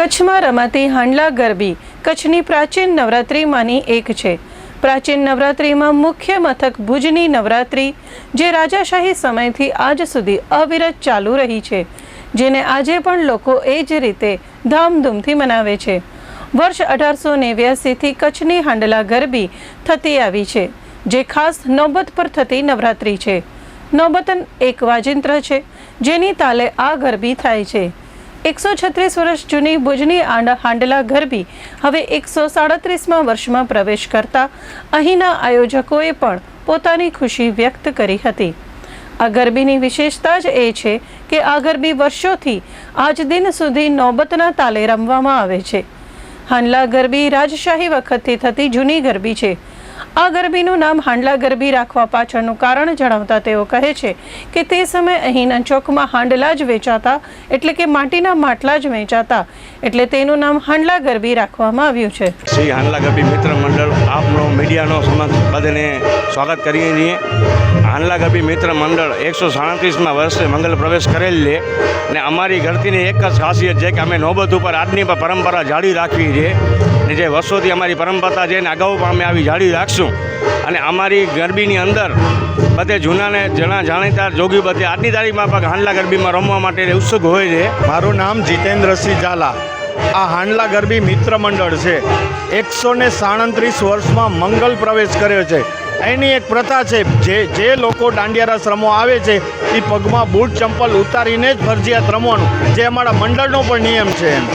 કચ્છમાં રમાતી હાંડલા ગરબી કચ્છની પ્રાચીન નવરાત્રિમાંની એક છે. પ્રાચીન નવરાત્રિમાં મુખ્ય મથક ભુજની નવરાત્રિ, જે રાજાશાહી સમયથી આજ સુધી અવિરત ચાલુ રહી છે, જેને આજે પણ લોકો એ જ રીતે ધામધૂમથી મનાવે છે. વર્ષ અઢારસો નેવ્યાસીથી કચ્છની હાંડલા ગરબી થતી આવી છે, જે ખાસ નોબત પર થતી નવરાત્રિ છે. નોબતન એક વાજિંત્ર છે, જેની તાલે આ ગરબી થાય છે. એકસો છત્રીસ વર્ષ જૂની ભુજની હાંડલા ગરબી હવે એકસો સાડત્રીસમાં વર્ષમાં પ્રવેશ કરતા અહીંના આયોજકોએ પણ પોતાની ખુશી વ્યક્ત કરી હતી. આ ગરબીની વિશેષતા જ એ છે કે આ ગરબી વર્ષોથી આજ દિન સુધી નોબતના તાલે રમવામાં આવે છે. હાંડલા ગરબી રાજશાહી વખતથી થતી જૂની ગરબી છે. આ ગરબીનું નામ હાંડલા ગરબી રાખવા પાછળનું કારણ જણાવતા તેઓ કહે છે કે તે સમયે અહીંના ચોકમાં હાંડલા જ વેચાતા, એટલે કે માટીના માટલા જ વેચાતા, એટલે તેનું નામ હાંડલા ગરબી રાખવામાં આવ્યું છે. શ્રી હાંડલા ગરબી મિત્ર મંડળ, આપનો મીડિયાનો સમાજ બધાને સ્વાગત કરીએ છીએ. હાંડલા ગરબી મિત્ર મંડળ એકસો સાડત્રીસમાં વર્ષે મંગલ પ્રવેશ કરેલ છે ને અમારી ગરતીની એક જ ખાસિયત છે કે અમે નોબત ઉપર આજની પરંપરા જાળવી રાખવી છે. ને જે વર્ષોથી અમારી પરંપરા છે ને અગાઉ પણ અમે આવી જાળવી રાખશું. અને અમારી ગરબીની અંદર બધે જૂનાને જણા જાણીતા જોગી બધે આજની તારીખમાં પણ હાંડલા ગરબીમાં રમવા માટે ઉત્સુક હોય છે. મારું નામ જીતેન્દ્રસિંહ ઝાલા. આ હાંડલા ગરબી મિત્ર મંડળ છે. એકસો ને સાડત્રીસ વર્ષમાં મંગલ પ્રવેશ કર્યો છે. એની એક પ્રથા છે, જે જે લોકો દાંડિયા રસ રમવા આવે છે એ પગમાં બૂટ, ચંપલ ઉતારીને જ ફરજિયાત રમવાનું. જે અમારા મંડળનો પણ નિયમ છે એમ.